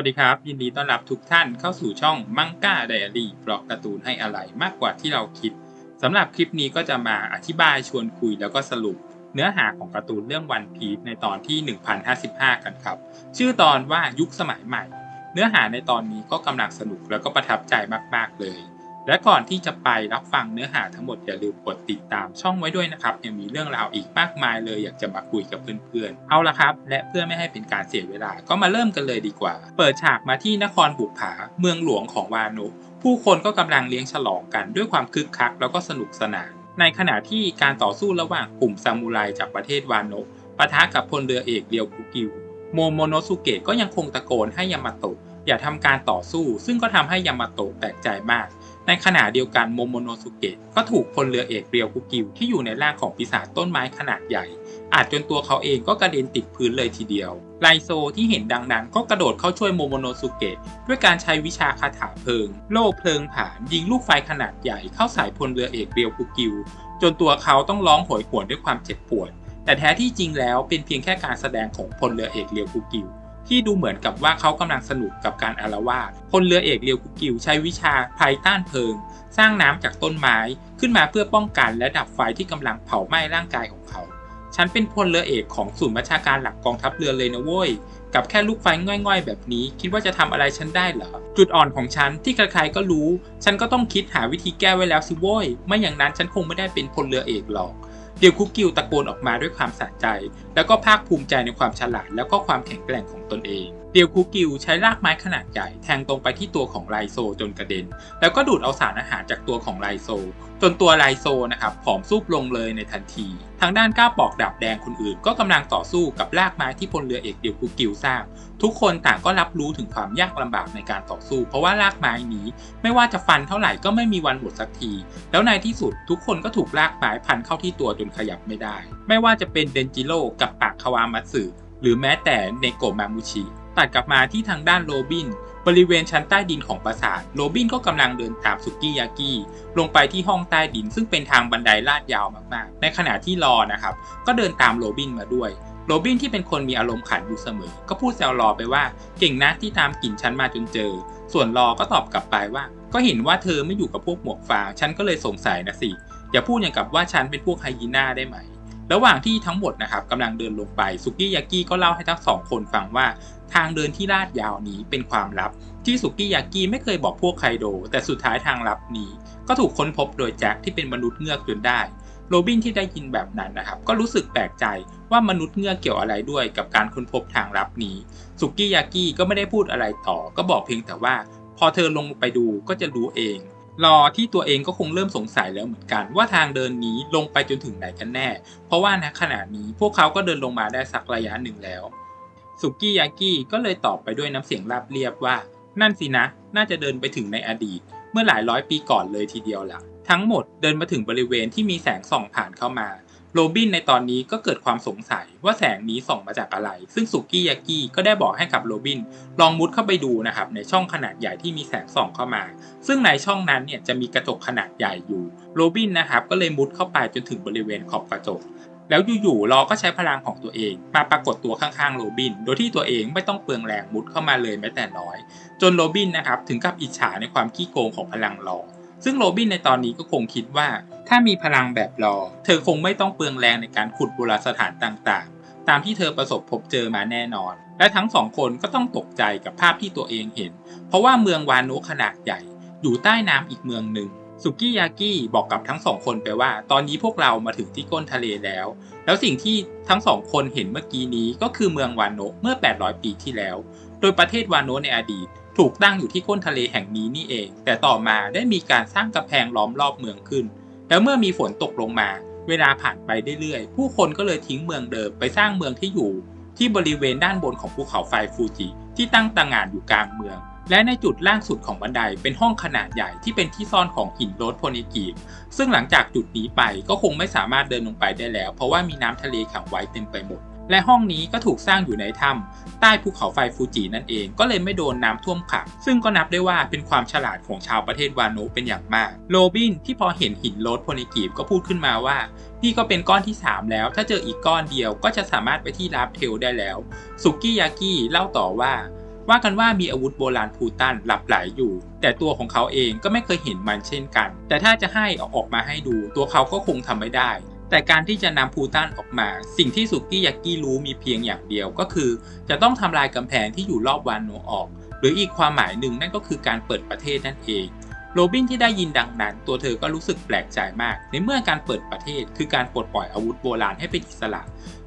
วัสดีครับ ยินดีต้อนรับทุกท่านเข้าสู่ช่องมังก้าไดอารี่บล็อกการ์ตูนให้อะไรมากกว่าที่เราคิดสำหรับคลิปนี้ก็จะมาอธิบายชวนคุยแล้วก็สรุป เนื้อหาของการ์ตูนเรื่องวันพีซในตอนที่ 1055 กันครับ ชื่อตอนว่ายุคสมัยใหม่ เนื้อหาในตอนนี้ก็กำลังสนุกแล้วก็ประทับใจมากๆเลย และก่อนที่จะไปรับฟังเนื้อหาทั้งหมดอย่าลืมกดติดตามช่องไว้ด้วยนะครับยังมีเรื่องราวอีกมากมายเลยอยากจะมาคุยกับเพื่อนๆ เอาละครับ และเพื่อไม่ให้เป็นการเสียเวลาก็มาเริ่มกันเลยดีกว่า เปิดฉากมาที่นครบุกผาเมืองหลวงของวานุผู้คนก็กำลังเลี้ยงฉลองกันด้วยความคึกคักแล้วก็สนุกสนาน ในขณะที่การต่อสู้ระหว่างกลุ่มซามูไรจากประเทศวานุปะทะกับพลเรือเอกเรียวคุกิวโมโมโนสุเกะก็ยังคงตะโกนให้ยามาโตะอย่าทำการต่อสู้ ซึ่งก็ทำให้ยามาโตะแปลกใจมาก ในขณะเดียวกันโมโมโนสุเกะก็ถูกพลเรือเอกเรียวคุกิวที่อยู่ในร่างของปีศาจต้นไม้ขนาดใหญ่ อาจจนตัวเขาเองก็กระเด็นติดพื้นเลยทีเดียว ไลโซที่เห็นดังนั้นก็กระโดดเข้าช่วยโมโมโนสุเกะด้วยการใช้วิชาคาถาเพลิง โล่เพลิงผานยิงลูกไฟขนาดใหญ่เข้าใส่พลเรือเอกเรียวคุกิว จนตัวเขาต้องร้องโหยหวนด้วยความเจ็บปวด แต่แท้ที่จริงแล้วเป็นเพียงแค่การแสดงของพลเรือเอกเรียวคุกิว ที่ดูเหมือนกับว่าเขากำลังสนุกกับการอารวาสพลเรือเอกเรียวคุกิวใช้วิชาไพต้านเพลิง สร้างน้ำจากต้นไม้ขึ้นมาเพื่อป้องกันและดับไฟที่กำลังเผาไหม้ร่างกายของเขา ฉันเป็นพลเรือเอกของศูนย์บัญชาการหลักกองทัพเรือเลยนะเว้ย กับแค่ลูกไฟง่อยๆ แบบนี้ คิดว่าจะทำอะไรฉันได้เหรอ จุดอ่อนของฉันที่ใครๆก็รู้ ฉันก็ต้องคิดหาวิธีแก้ไว้แล้วสิโว้ย ไม่อย่างนั้นฉันคงไม่ได้เป็นพลเรือเอกหรอก เดียวคุกกิวตะโกนออกมาด้วยความสะใจ แล้วก็ภาคภูมิใจในความฉลาดแล้วก็ความแข็งแกร่งของตนเองเดียวคุกิวใช้รากไม้ขนาดใหญ่แทงตรงไปที่ตัวของไลโซจนกระเด็น แล้วก็ดูดเอาสารอาหารจากตัวของไลโซ จนตัวไลโซนะครับผอมซูบลงเลยในทันที ทางด้านก้าปอกดาบแดงคนอื่น ก็กำลังต่อสู้กับรากไม้ที่พลเรือเอกเดียวคุกิวสร้าง ทุกคนต่างก็รับรู้ถึงความยากลำบากในการต่อสู้ เพราะว่ารากไม้นี้ไม่ว่าจะฟันเท่าไหร่ก็ไม่มีวันหมดสักที แล้วในที่สุดทุกคนก็ถูกรากไม้พันเข้าที่ตัวจนขยับไม่ได้ ไม่ว่าจะเป็นเดนจิโร่กับปากคาวามัตสึหรือแม้แต่เนโกะมามุชิ ตัดกลับมาที่ทางด้านโรบิน บริเวณชั้นใต้ดินของปราสาท โรบินก็กำลังเดินตามสุกี้ยากิลงไปที่ห้องใต้ดิน ซึ่งเป็นทางบันไดลาดยาวมากๆ ในขณะที่รอนะครับ ก็เดินตามโรบินมาด้วย โรบินที่เป็นคนมีอารมณ์ขันอยู่เสมอ ก็พูดแซวรอไปว่า เก่งนะที่ตามกลิ่นฉันมาจนเจอ ส่วนรอก็ตอบกลับไปว่า ก็เห็นว่าเธอไม่อยู่กับพวกหมวกฟางฉันก็เลยสงสัยนะสิ อย่าพูดอย่างกับว่าฉันเป็นพวกไฮยีน่าได้ไหม ระหว่างที่ทั้งหมดนะครับกำลังเดินลงไปสุกี้ยากิก็เล่าให้ทั้งสองคนฟังว่า ทางเดินที่ลาดยาวนี้เป็นความลับ ที่สุกี้ยากิไม่เคยบอกพวกไคโด แต่สุดท้ายทางลับนี้ ก็ถูกค้นพบโดยแจ็คที่เป็นมนุษย์เงือกจนได้โรบินที่ได้ยินแบบนั้นนะครับ ก็รู้สึกแปลกใจว่ามนุษย์เงือกเกี่ยวอะไรด้วยกับการค้นพบทางลับนี้สุกี้ยากิก็ไม่ได้พูดอะไรต่อ ก็บอกเพียงแต่ว่า พอเธอลงไปดูก็จะรู้เอง รอที่ตัวเองก็คงเริ่มสงสัยแล้วเหมือนกัน ว่าทางเดินนี้ลงไปจนถึงไหนกันแน่ เพราะว่าณขณะนี้พวกเขาก็เดินลงมาได้สักระยะหนึ่งแล้วสุกี้ยากิก็เลยตอบไปด้วยน้ำเสียงราบเรียบว่า นั่นสินะ น่าจะเดินไปถึงในอดีต เมื่อหลายร้อยปีก่อนเลยทีเดียวล่ะ ทั้งหมดเดินมาถึงบริเวณที่มีแสงส่องผ่านเข้ามา โรบินในตอนนี้ก็เกิดความสงสัยว่าแสงนี้ส่องมาจากอะไร ซึ่งสุกี้ยากิก็ได้บอกให้กับโรบิน ลองมุดเข้าไปดูนะครับในช่องขนาดใหญ่ที่มีแสงส่องเข้ามา ซึ่งในช่องนั้นเนี่ยจะมีกระจกขนาดใหญ่อยู่ โรบินนะครับก็เลยมุดเข้าไปจนถึงบริเวณขอบกระจก แล้วอยู่ๆลอก็ใช้พลังของตัวเอง มาปรากฏตัวข้างๆโรบิน โดยที่ตัวเองไม่ต้องเปลืองแรงมุดเข้ามาเลยแม้แต่น้อย จนโรบินนะครับถึงกับอิจฉาในความขี้โกงของพลังลอ ซึ่งโรบินในตอนนี้ก็คงคิดว่า ถ้ามีพลังแบบรอ เธอคงไม่ต้องเปลืองแรงในการขุดโบราณสถานต่างๆ ตามที่เธอประสบพบเจอมาแน่นอน และทั้งสองคนก็ต้องตกใจกับภาพที่ตัวเองเห็น เพราะว่าเมืองวานุขนาดใหญ่ อยู่ใต้น้ำอีกเมืองหนึ่งสุกี้ยากิบอกกับทั้งสองคนไปว่า ตอนนี้พวกเรามาถึงที่ก้นทะเลแล้ว แล้วสิ่งที่ทั้งสองคนเห็นเมื่อกี้นี้ก็คือเมืองวานโนะเมื่อ 800 ปีที่แล้ว โดยประเทศวานโนะในอดีต ถูกตั้งอยู่ที่ก้นทะเลแห่งนี้นี่เอง แต่ต่อมาได้มีการสร้างกำแพงล้อมรอบเมืองขึ้น แล้วเมื่อมีฝนตกลงมา เวลาผ่านไปเรื่อยๆ ผู้คนก็เลยทิ้งเมืองเดิมไปสร้างเมืองที่อยู่ ที่บริเวณด้านบนของภูเขาไฟฟูจิที่ตั้งตางานอยู่กลางเมือง และในจุดล่างสุดของบันไดเป็นห้องขนาดใหญ่ที่เป็นที่ซ่อนของหินโรดโพนิกิซึ่งหลังจากจุดนี้ไปก็คงไม่สามารถเดินลงไปได้แล้ว เพราะว่ามีน้ำทะเลขังไว้เต็มไปหมด และห้องนี้ก็ถูกสร้างอยู่ในถ้ำใต้ภูเขาไฟฟูจินั่นเอง ก็เลยไม่โดนน้ำท่วมขังซึ่งก็นับได้ว่าเป็นความฉลาดของชาวประเทศวาโนะเป็นอย่างมาก โรบินที่พอเห็นหินโรดโพนิกิก็พูดขึ้นมาว่านี่ก็เป็นก้อนที่ 3 แล้ว ถ้าเจออีกก้อนเดียวก็จะสามารถไปที่ลาฟเทลได้แล้วสุกี้ยากิเล่าต่อว่าว่ากันว่ามีอาวุธโบราณพูตันหลับไหลอยู่ แต่ตัวของเขาเองก็ไม่เคยเห็นมันเช่นกัน แต่ถ้าจะให้อออกมาให้ดู ตัวเขาก็คงทำไม่ได้ แต่การที่จะนำพูตันออกมา สิ่งที่สุกี้ยากิรู้มีเพียงอย่างเดียวก็คือ จะต้องทำลายกำแพงที่อยู่รอบวานโนออก หรืออีกความหมายหนึ่งนั่นก็คือการเปิดประเทศนั่นเอง โรบินที่ได้ยินดังนั้น ตัวเธอก็รู้สึกแปลกใจมาก ในเมื่อการเปิดประเทศ คือการปลดปล่อยอาวุธโบราณให้เป็นอิสระ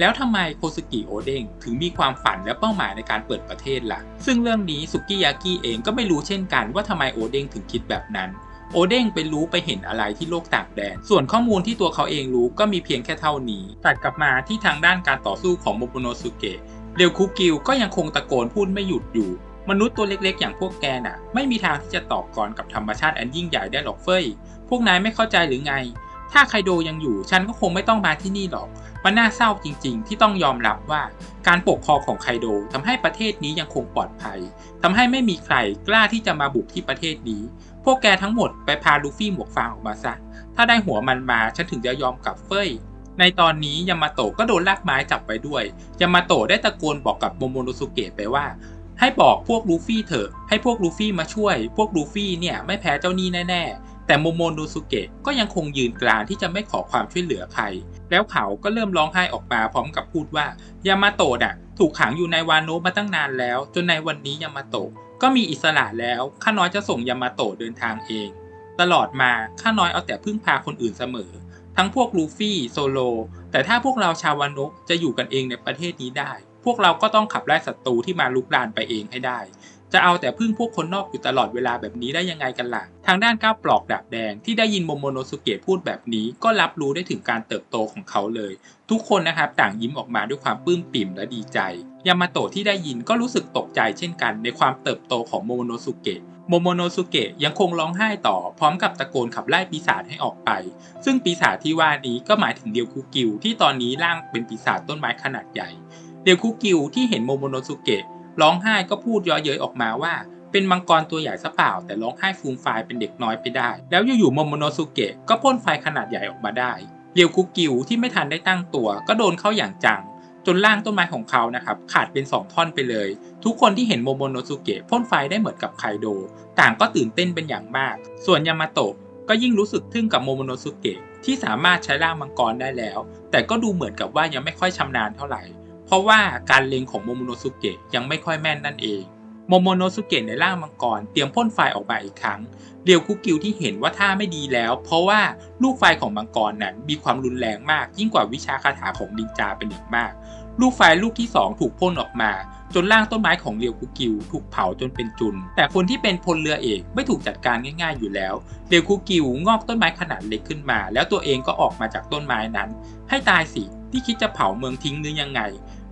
แล้วทำไมโคสกิโอเด้งถึงมีความฝันและเป้าหมายในการเปิดประเทศล่ะ ซึ่งเรื่องนี้สุกิยากิเองก็ไม่รู้เช่นกันว่าทำไมโอเด้งถึงคิดแบบนั้น โอเด้งไปรู้ไปเห็นอะไรที่โลกต่างแดน ส่วนข้อมูลที่ตัวเขาเองรู้ก็มีเพียงแค่เท่านี้ ตัดกลับมาที่ทางด้านการต่อสู้ของโมโบโนสุเกะ เรียวคุกิวก็ยังคงตะโกนพูดไม่หยุดอยู่ มนุษย์ตัวเล็กๆ อย่างพวกแกน่ะ ไม่มีทางที่จะต่อกรกับธรรมชาติอันยิ่งใหญ่ได้หรอกเฟ้ย พวกนายไม่เข้าใจหรือไง ถ้าไคโดยังอยู่ฉันก็คงไม่ต้องมาที่นี่หรอก มันน่าเศร้าจริงๆ ที่ต้องยอมรับว่าการปกครองของไคโดทำให้ประเทศนี้ยังคงปลอดภัยทำให้ไม่มีใครกล้าที่จะมาบุกที่ประเทศนี้ พวกแกทั้งหมดไปพาลูฟี่หมวกฟางออกมาซะ ถ้าได้หัวมันมาฉันถึงจะยอมกลับเฟ้ยในตอนนี้ยามาโตะก็โดนลากไม้จับไปด้วย ยามาโตะได้ตะโกนบอกกับโมโมโนสุเกะไปว่า ให้บอกพวกลูฟี่เถอะ ให้พวกลูฟี่มาช่วย พวกลูฟี่เนี่ยไม่แพ้เจ้านี่แน่ๆ แต่โมโมโนสุเกะก็ยังคงยืนกรานที่จะไม่ขอความช่วยเหลือใคร แล้วเขาก็เริ่มร้องไห้ออกมาพร้อมกับพูดว่ายามาโตะน่ะ ถูกขังอยู่ในวานโนะมาตั้งนานแล้ว จนในวันนี้ยามาโตะก็มีอิสระแล้วข้าน้อยจะส่งยามาโตะเดินทางเอง ตลอดมาข้าน้อยเอาแต่พึ่งพาคนอื่นเสมอ ทั้งพวกลูฟี่โซโล แต่ถ้าพวกเราชาววานโนะจะอยู่กันเองในประเทศนี้ได้ พวกเราก็ต้องขับไล่ศัตรูที่มาลุกลานไปเองให้ได้ จะเอาแต่พึ่งพวกคนนอกอยู่ตลอดเวลาแบบนี้ได้ยังไงกันล่ะ ทางด้านก้าวปลอกดาบแดงที่ได้ยินโมโมโนสุเกะพูดแบบนี้ ก็รับรู้ได้ถึงการเติบโตของเขาเลย ทุกคนนะครับต่างยิ้มออกมาด้วยความปลื้มปิ่มและดีใจ ยามาโตะที่ได้ยินก็รู้สึกตกใจเช่นกันในความเติบโตของโมโมโนสุเกะโมโมโนสุเกะยังคงร้องไห้ต่อพร้อมกับตะโกนขับไล่ปีศาจให้ออกไป ซึ่งปีศาจที่ว่านี้ก็หมายถึงเดียวคุกิวที่ตอนนี้ร่างเป็นปีศาจต้นไม้ขนาดใหญ่ เดียวคุกิวที่เห็นโมโมโนสุเกะ ร้องไห้ก็พูดเย้อเย้ยออกมาว่าเป็นมังกรตัวใหญ่ซะเปล่า แต่ร้องไห้ฟูมฟายเป็นเด็กน้อยไปได้ แล้วอยู่ๆโมโมโนสุเกะก็พ่นไฟขนาดใหญ่ออกมาได้เดียวคุกิวที่ไม่ทันได้ตั้งตัว ก็โดนเข้าอย่างจัง จนร่างต้นไม้ของเขานะครับขาดเป็น 2 ท่อนไปเลย ทุกคนที่เห็นโมโมโนสุเกะพ่นไฟได้เหมือนกับไคโด ต่างก็ตื่นเต้นเป็นอย่างมาก ส่วนยามาโตะก็ยิ่งรู้สึกทึ่งกับโมโมโนสุเกะที่สามารถใช้ร่างมังกรได้แล้ว แต่ก็ดูเหมือนกับว่ายังไม่ค่อยชำนาญเท่าไหร่ ราะว่าการเล็งของโมโมโนสุเกะยังไม่ค่อยแม่นนั่นเอง โมโมโนสุเกะในร่างมังกรเตรียมพ่นไฟออกมาอีกครั้ง เรียวคุกิวที่เห็นว่าท่าไม่ดีแล้ว เพราะว่าลูกไฟของมังกรนั้นมีความรุนแรงมาก ยิ่งกว่าวิชาคาถาของนินจาเป็นอย่างมาก ลูกไฟลูกที่ 2 ถูกพ่นออกมา จนร่างต้นไม้ของเรียวคุกิวถูกเผาจนเป็นจุน แต่คนที่เป็นพลเรือเอกไม่ถูกจัดการง่ายๆอยู่แล้ว เรียวคุกิวงอกต้นไม้ขนาดเล็กขึ้นมา แล้วตัวเองก็ออกมาจากต้นไม้นั้น ให้ตายสิที่คิดจะเผาเมืองทิ้งหรือยังไง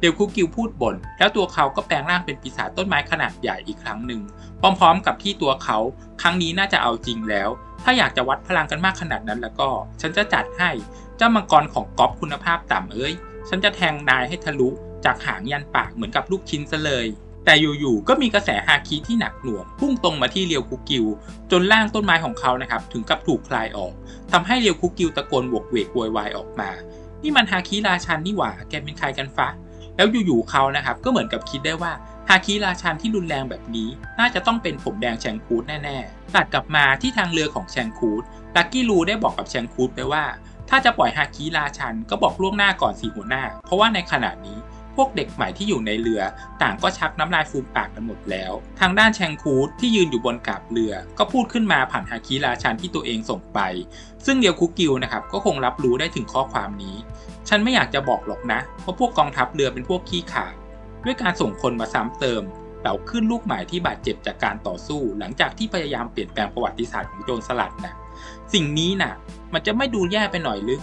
เดวคุกิวพูดบ่นแล้วตัวเขาก็แปลงร่างเป็นปีศาจต้นไม้ขนาดใหญ่อีกครั้งหนึ่ง พร้อมๆ กับที่ตัวเขา ครั้งนี้น่าจะเอาจริงแล้ว ถ้าอยากจะวัดพลังกันมากขนาดนั้นแล้วก็ ฉันจะจัดให้เจ้ามังกรของก๊อฟคุณภาพต่ำเอ้ย ฉันจะแทงนายให้ทะลุจากหางยันปากเหมือนกับลูกชิ้นซะเลย แต่อยู่ๆก็มีกระแสฮาคิที่หนักหน่วงพุ่งตรงมาที่เรียวคุกิว จนร่างต้นไม้ของเขานะครับถึงกับถูกคลายออกทำให้เรียวคุกิวตะโกนโวกเวกโวยวายออกมา นี่มันฮาคิราชันนี่หว่าแกเป็นใครกันฟะ แล้วอยู่ๆเขานะครับก็เหมือนกับคิดได้ว่าฮาคิราชันที่รุนแรงแบบนี้ น่าจะต้องเป็นผมแดงแชงคูดแน่ๆตัดกลับมาที่ทางเรือของแชงคูดลักกี้ลูได้บอกกับแชงคูดไปว่า ถ้าจะปล่อยฮาคิราชันก็บอกล่วงหน้าก่อนสีหัวหน้า เพราะว่าในขณะนี้พวกเด็กใหม่ที่อยู่ในเรือ ต่างก็ชักน้ำลายฟูมปากกันหมดแล้ว ทางด้านแชงคูดที่ยืนอยู่บนกาบเรือ ก็พูดขึ้นมาผ่านฮาคิราชันที่ตัวเองส่งไป ซึ่งเดียวคุกิวนะครับก็คงรับรู้ได้ถึงข้อความนี้ ฉันไม่อยากจะบอกหรอกนะว่าพวกกองทัพเรือเป็นพวกขี้ขาดด้วยการส่งคนมาซ้ำเติมเหล่าขึ้นลูกหมายที่บาดเจ็บจากการต่อสู้ หลังจากที่พยายามเปลี่ยนแปลงประวัติศาสตร์ของโจรสลัดนะสิ่งนี้น่ะ มันจะไม่ดูแย่ไปหน่อยหรือ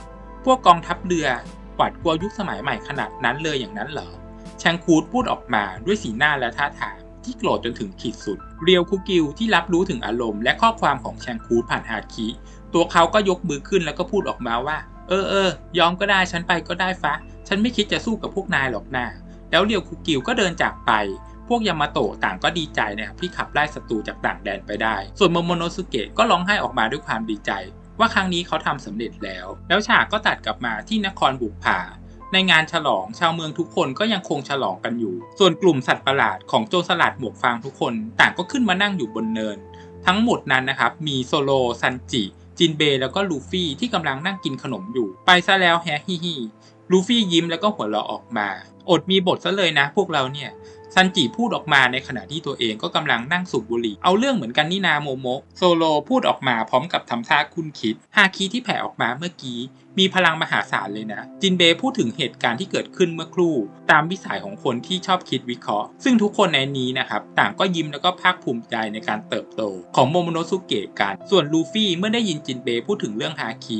พวกกองทัพเรือหวาดกลัวยุคสมัยใหม่ขนาดนั้นเลยอย่างนั้นเหรอแชงคูดพูดออกมาด้วยสีหน้าและท่าทางที่โกรธจนถึงขีดสุด เรียวคุกิวที่รับรู้ถึงอารมณ์และข้อความของแชงคูดผ่านฮาคิตัวเขาก็ยกมือขึ้นแล้วก็พูดออกมาว่า เออเออยอมก็ได้ฉันไปก็ได้ฟะ ฉันไม่คิดจะสู้กับพวกนายหรอกนะแล้วเรียวคุกิวก็เดินจากไป พวกยามาโตะต่างก็ดีใจนะครับที่ขับไล่ศัตรูจากต่างแดนไปได้ ส่วนโมโมโนสุเกะก็ร้องไห้ออกมาด้วยความดีใจ ว่าครั้งนี้เขาทำสำเร็จแล้ว แล้วฉากก็ตัดกลับมาที่นครบุกผาในงานฉลองชาวเมืองทุกคนก็ยังคงฉลองกันอยู่ ส่วนกลุ่มสัตว์ประหลาดของโจรสลัดหมวกฟางทุกคน ต่างก็ขึ้นมานั่งอยู่บนเนิน ทั้งหมดนั้นนะครับมีโซโลซันจิ จินเบย์แล้วก็ลูฟี่ที่กำลังนั่งกินขนมอยู่ ไปซะแล้วแฮฮิฮิลูฟี่ยิ้มแล้วก็หัวเราะออกมา อดมีบทซะเลยนะพวกเราเนี่ย ซันจิพูดออกมาในขณะที่ตัวเองก็กำลังนั่งสูบบุหรี่ เอาเรื่องเหมือนกันนี่นาโมโมะโซโลพูดออกมาพร้อมกับทำท่าคุ้นคิดฮาคิที่แผ่ออกมาเมื่อกี้ มีพลังมหาศาลเลยนะ จินเบย์พูดถึงเหตุการณ์ที่เกิดขึ้นเมื่อครู่ ตามวิสัยของคนที่ชอบคิดวิเคราะห์ ซึ่งทุกคนในนี้นะครับ ต่างก็ยิ้มแล้วก็ภาคภูมิใจในการเติบโต ของโมโมโนสุเกะกัน ส่วนลูฟี่เมื่อได้ยินจินเบย์พูดถึงเรื่องฮาคิ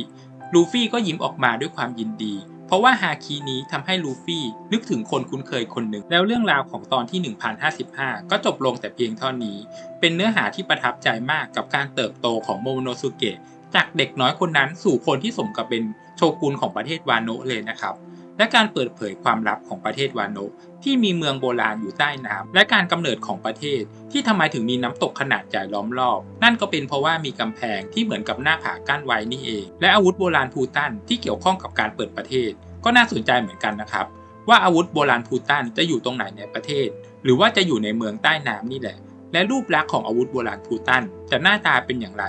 ลูฟี่ก็ยิ้มออกมาด้วยความยินดี เพราะว่าฮาคีนี้ทำให้ลูฟี่นึกถึงคนคุ้นเคยคนหนึ่ง แล้วเรื่องราวของตอนที่ 1055 ก็จบลงแต่เพียงเท่านี้ เป็นเนื้อหาที่ประทับใจมากกับการเติบโตของโมโนสุเกะจากเด็กน้อยคนนั้นสู่คนที่สมกับเป็นโชกุนของประเทศวาโนะเลยนะครับ และการเปิดเผยความลับของประเทศวาโนะที่มีเมืองโบราณอยู่ใต้น้ำและการกำเนิดของประเทศ ที่ทำไมถึงมีน้ำตกขนาดใหญ่ล้อมรอบ นั่นก็เป็นเพราะว่ามีกำแพงที่เหมือนกับหน้าผากั้นไว้นี่เอง และอาวุธโบราณพูตันที่เกี่ยวข้องกับการเปิดประเทศ ก็น่าสนใจเหมือนกันนะครับ ว่าอาวุธโบราณพูตันจะอยู่ตรงไหนในประเทศ หรือว่าจะอยู่ในเมืองใต้น้ำนี่แหละ และรูปลักษณ์ของอาวุธโบราณพูตันจะหน้าตาเป็นอย่างไร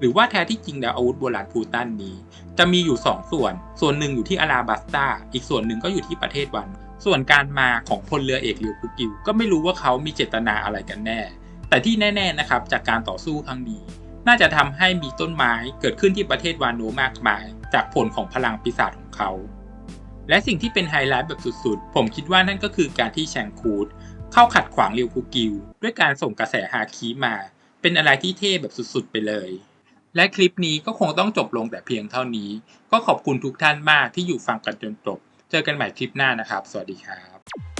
หรือว่าแท้ที่จริงแล้วอาวุธโบราณพูตันนี้ จะมีอยู่ 2 ส่วน ส่วนหนึ่งอยู่ที่อาราบัสตาอีกส่วนหนึ่งก็อยู่ที่ประเทศวัน ส่วนการมาของพลเรือเอกเรียวคุกิว ก็ไม่รู้ว่าเขามีเจตนาอะไรกันแน่ แต่ที่แน่ ๆนะครับ จากการต่อสู้ครั้งนี้น่าจะทำให้มีต้นไม้เกิดขึ้นที่ประเทศวาโนมากมาย จากผลของพลังปีศาจของเขา และสิ่งที่เป็นไฮไลท์แบบสุดๆ ผมคิดว่านั่นก็คือการที่แชงคูดเข้าขัดขวางเรียวคุกิว ด้วยการส่งกระแสฮาคิมา เป็นอะไรที่เท่แบบสุดๆไปเลย และคลิปนี้ก็คงต้องจบลงแต่เพียงเท่านี้ ก็ขอบคุณทุกท่านมากที่อยู่ฟังกันจนจบ เจอกันใหม่คลิปหน้านะครับ สวัสดีครับ